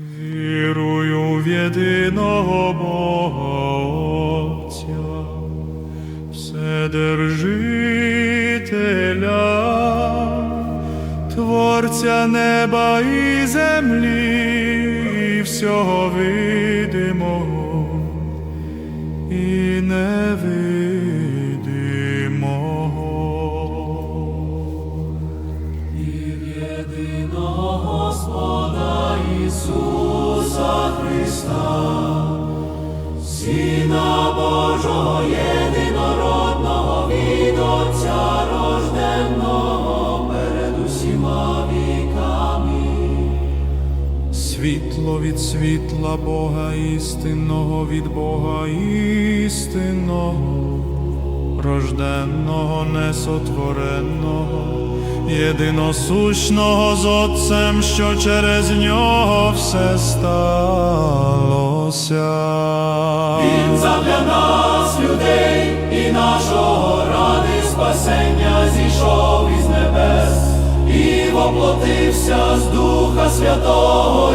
Вірую в єдиного Бога Отця, Вседержителя, Творця неба і землі, і всього видимого і невидимого. Єдиного Господа Ісуса Христа, Сина Божого єдинородного від Отця рожденного перед усіма віками. Світло від світла Бога істинного від Бога істинного, рожденного, несотвореного, єдиносущного з Отцем, що через нього все сталося. Він задля нас, людей і нашого ради спасення зійшов із небес і воплотився з Духа Святого